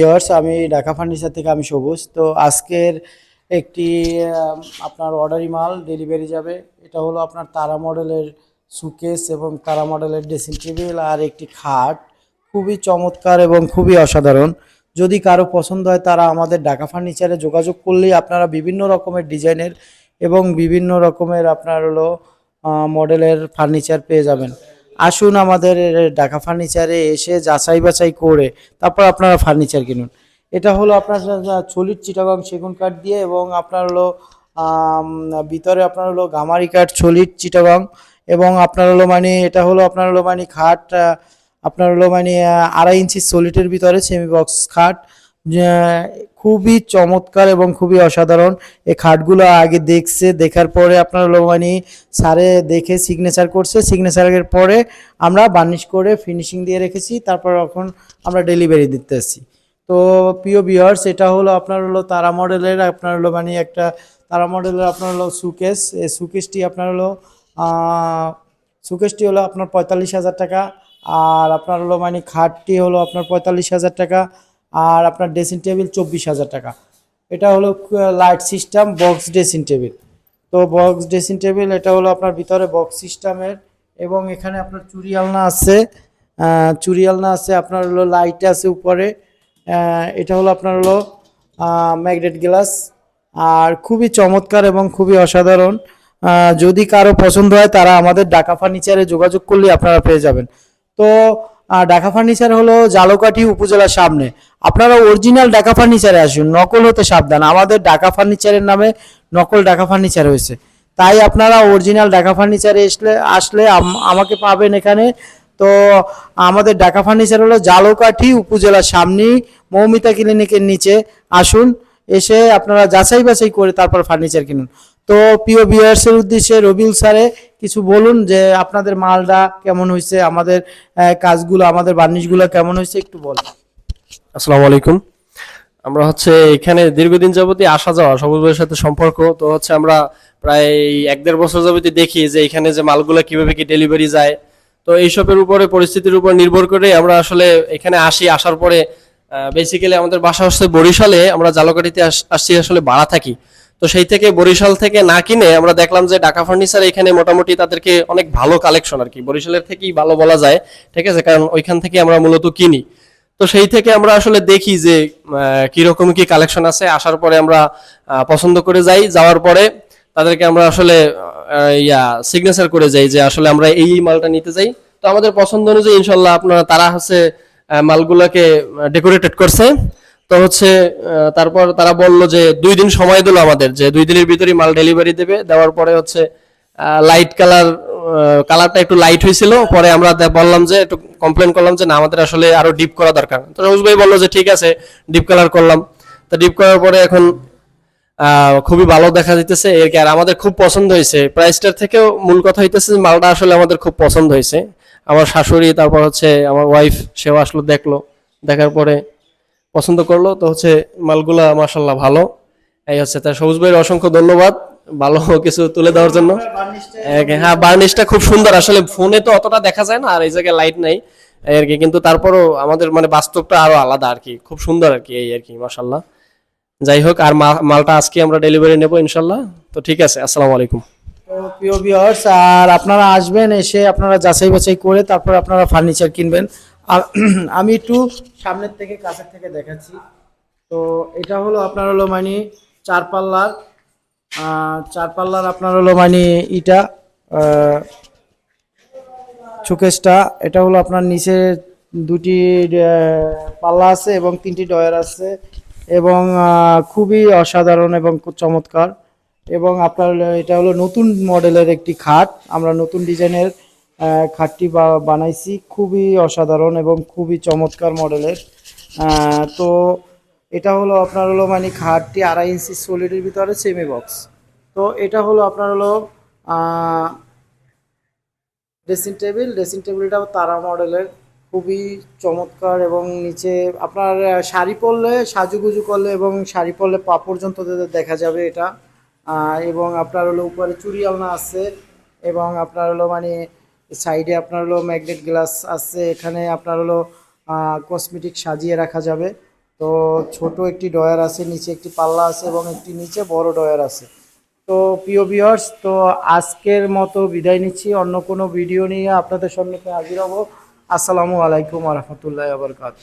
Viewers আমি Dhaka furniture থেকে আমি সবুজ। তো আজকের একটি আপনার অর্ডারি মাল ডেলিভারি যাবে। এটা হলো আপনার তারা মডেলের সুকেস এবং তারা মডেলের ড্রেসিং টেবিল আর একটি খাট। খুবই চমৎকার এবং খুবই অসাধারণ। যদি কারও পছন্দ হয়, তারা আমাদের ঢাকা ফার্নিচারে যোগাযোগ করলেই আপনারা বিভিন্ন রকমের ডিজাইনের এবং বিভিন্ন রকমের আপনার হলো মডেলের ফার্নিচার পেয়ে যাবেন। আসুন আমাদের ঢাকা ফার্নিচারে এসে যাচাই বাছাই করে তারপর আপনারা ফার্নিচার কিনুন। এটা হলো আপনার চলির চিটাগং সেগুন কাঠ দিয়ে এবং আপনার হলো ভিতরে আপনার হলো গামারি কাঠ, চলির চিটাগং এবং আপনার হলো মানে এটা হলো আপনার হলো মানে খাট আপনার হলো মানে আড়াই ইঞ্চি সলিটের ভিতরে সেমি বক্স খাট খুবই চমৎকার এবং খুবই অসাধারণ। এই খাটগুলো আগে দেখছে, দেখার পরে আপনার হলো মানে স্যারে দেখে সিগনেচার করছে। সিগনেচারের পরে আমরা বার্নিশ করে ফিনিশিং দিয়ে রেখেছি, তারপর এখন আমরা ডেলিভারি দিতে আসছি তো প্রিয় বিয়ার্স এটা হলো আপনার হলো তারা মডেলের, আপনার হলো মানে একটা তারা মডেলের আপনার হলো সুকেস এই সুকেসটি আপনার হলো সুকেসটি হলো আপনার পঁয়তাল্লিশ হাজার টাকা। আর আপনার হলো মানে খাটটি হলো আপনার পঁয়তাল্লিশ হাজার টাকা। আর আপনার ড্রেসিং টেবিল চব্বিশ হাজার টাকা। এটা হলো light system box dressing table তো বক্স ড্রেসিং টেবিল এটা হলো আপনার ভিতরে বক্স সিস্টেমের এবং এখানে আপনার চুরি আলনা আছে। চুরি আলনা আছে, আপনার হলো লাইট আছে উপরে। এটা হলো আপনার হলো ম্যাগনেট গ্লাস আর খুবই চমৎকার এবং খুবই অসাধারণ। যদি কারও পছন্দ হয়, তারা আমাদের ঢাকা ফার্নিচারে যোগাযোগ করলে আপনারা পেয়ে যাবেন। তো ঢাকা ফার্নিচার হলো জালকাঠি উপজেলার সামনে। আপনারা অরিজিনাল ঢাকা ফার্নিচারে আসুন, নকল হতে সাবধান। আমাদের ডাকা ফার্নিচারের নামে নকল ঢাকা ফার্নিচার হয়েছে তাই আপনারা অরিজিনাল ঢাকা ফার্নিচারে আসলে আসলে আম- আমাকে পাবেন এখানে। তো আমাদের ঢাকা ফার্নিচার হলো জালকাঠি উপজেলার সামনেই, মৌমিতা ক্লিনিকের নিচে আসুন। এসে আপনারা যাচাই বাছাই করে তারপর ফার্নিচার কিনুন। তো প্রিয় ভিউয়ার্সের উদ্দেশ্যে রবিউল স্যারে কিছু বলুন যে আপনাদের মালটা কেমন হয়েছে, আমাদের কাজগুলো, আমাদের বার্নিশগুলো কেমন হয়েছে একটু বলুন। আসসালামু আলাইকুম। আমরা হচ্ছে এখানে দীর্ঘদিন যাবতই আসা যাওয়া, সবুজ ভাইয়ের সাথে সম্পর্ক। তো হচ্ছে আমরা প্রায় এক দেড় বছর যাবতই দেখি যে এখানে যে মালগুলো কীভাবে কি ডেলিভারি যায়। তো এইসবের উপরে, পরিস্থিতির উপর নির্ভর করে আমরা আসলে এখানে আসি, আসার পরে বেসিক্যালি আমাদের বাসা হচ্ছে বরিশালে, আমরা জালকাঠিতে আস- আসছি আসলে ভাড়া থাকি। তো সেই থেকে বরিশাল থেকে না কিনে আমরা দেখলাম যে ঢাকা ফার্নিচার এখানে মোটামুটি তাদেরকে অনেক ভালো কালেকশন আর কি। বরিশালের থেকেই ভালো বলা যায়, ঠিক আছে? কারণ ওইখান থেকে আমরা মূলত কিনি। তো সেই থেকে আমরা আসলে দেখি যে কীরকম কি কালেকশন আছে। আসার পরে আমরা পছন্দ করে যাই। যাওয়ার পরে তাদেরকে আমরা আসলে ইয়া সিগনেচার করে যাই যে আসলে আমরা এই মালটা নিতে যাই। তো আমাদের পছন্দ অনুযায়ী ইনশাল্লাহ আপনারা, তারা হচ্ছে মালগুলোকে ডেকোরেটেড করছে। তো হচ্ছে তারপর তারা বলল যে দুই দিন সময় দিল আমাদের, যে দুই দিনের ভিতরে মাল ডেলিভারি দেবে। দেওয়ার পরে হচ্ছে লাইট কালার কালারটা একটু লাইট হয়েছিল, পরে আমরা বললাম যে, একটু কমপ্লেন করলাম যে, না, আমাদের আসলে আরও ডিপ করা দরকার। তো রোজ ভাই বলল যে, ঠিক আছে ডিপ কালার করলাম। তো ডিপ করার পরে এখন খুবই ভালো দেখা যাইতেছে। এর আর আমাদের খুব পছন্দ হয়েছে। প্রাইসটার থেকেও মূল কথা হইতেছে মালটা আসলে আমাদের খুব পছন্দ হয়েছে। আমার শাশুড়ি, তারপর হচ্ছে আমার ওয়াইফ সেও আসলো, দেখল। দেখার পরে পছন্দ করল। তো হচ্ছে মালগুলা মাসাল্লাহ ভালো। এই হচ্ছে তার সবুজ ভাইয়ের অসংখ্য ধন্যবাদ। ভালো কিছু তুলে দেওয়ার জন্য। হ্যাঁ বার্নিশটা খুব সুন্দর। আসলে ফোনে তো অতটা দেখা যায় না আর এই জায়গায় লাইট নাই। আর কি কিন্তু তারপরও আমাদের মানে বাস্তবটা আরও আলাদা আর কি। খুব সুন্দর আর কি এই আর কি মাসাল্লাহ যাই হোক আর মালটা আজকে আমরা ডেলিভারি নেব ইনশাল্লাহ তো ঠিক আছে আসসালামু আলাইকুম। তো প্রিয় ভিউয়ার্স আর আপনারা আসবেন এসে আপনারা যাচাই বাছাই করে তারপর আপনারা ফার্নিচার কিনবেন। আর আমি একটু সামনের থেকে কাছের থেকে দেখাচ্ছি। তো এটা হলো আপনার হলো মানে চার পাল্লার চার পাল্লার আপনার হলো মানে ইটা শোকেসটা এটা হলো আপনার নিচে দুটি পাল্লা আছে এবং তিনটি ডয়ার আছে এবং খুবই অসাধারণ এবং চমৎকার এবং আপনার এটা হলো নতুন মডেলের একটি খাট। আমরা নতুন ডিজাইনের খাটটি বানাইছি। খুবই অসাধারণ এবং খুবই চমৎকার মডেলের। তো এটা হলো আপনার হলো মানে খাটটি আড়াই ইঞ্চি সলিডের ভিতরে সেমি বক্স তো এটা হলো আপনার হলো ড্রেসিং টেবিল ড্রেসিং টেবিলটাও তারা মডেলের। খুবই চমৎকার এবং নিচে আপনার শাড়ি পরলে, সাজুগুজু করলে এবং শাড়ি পরলে পা পর্যন্ত দেখা যাবে এটা। এবং আপনার হলো উপরে চুরি আলনা আছে এবং আপনার হলো মানে সাইডে আপনার হলো ম্যাগনেট গ্লাস আছে। এখানে আপনার হলো কসমেটিক সাজিয়ে রাখা যাবে। তো ছোট একটি ডয়ার আছে, নিচে একটি পাল্লা আছে এবং একটি নিচে বড় ডয়ার আছে। তো প্রিয় ভিউয়ার্স তো আজকের মতো বিদায় নিচ্ছি। অন্য কোনো ভিডিও নিয়ে আপনাদের সম্মুখে হাজির হব। আসসালামু আলাইকুম রহমতুল্লাহ আবরকাত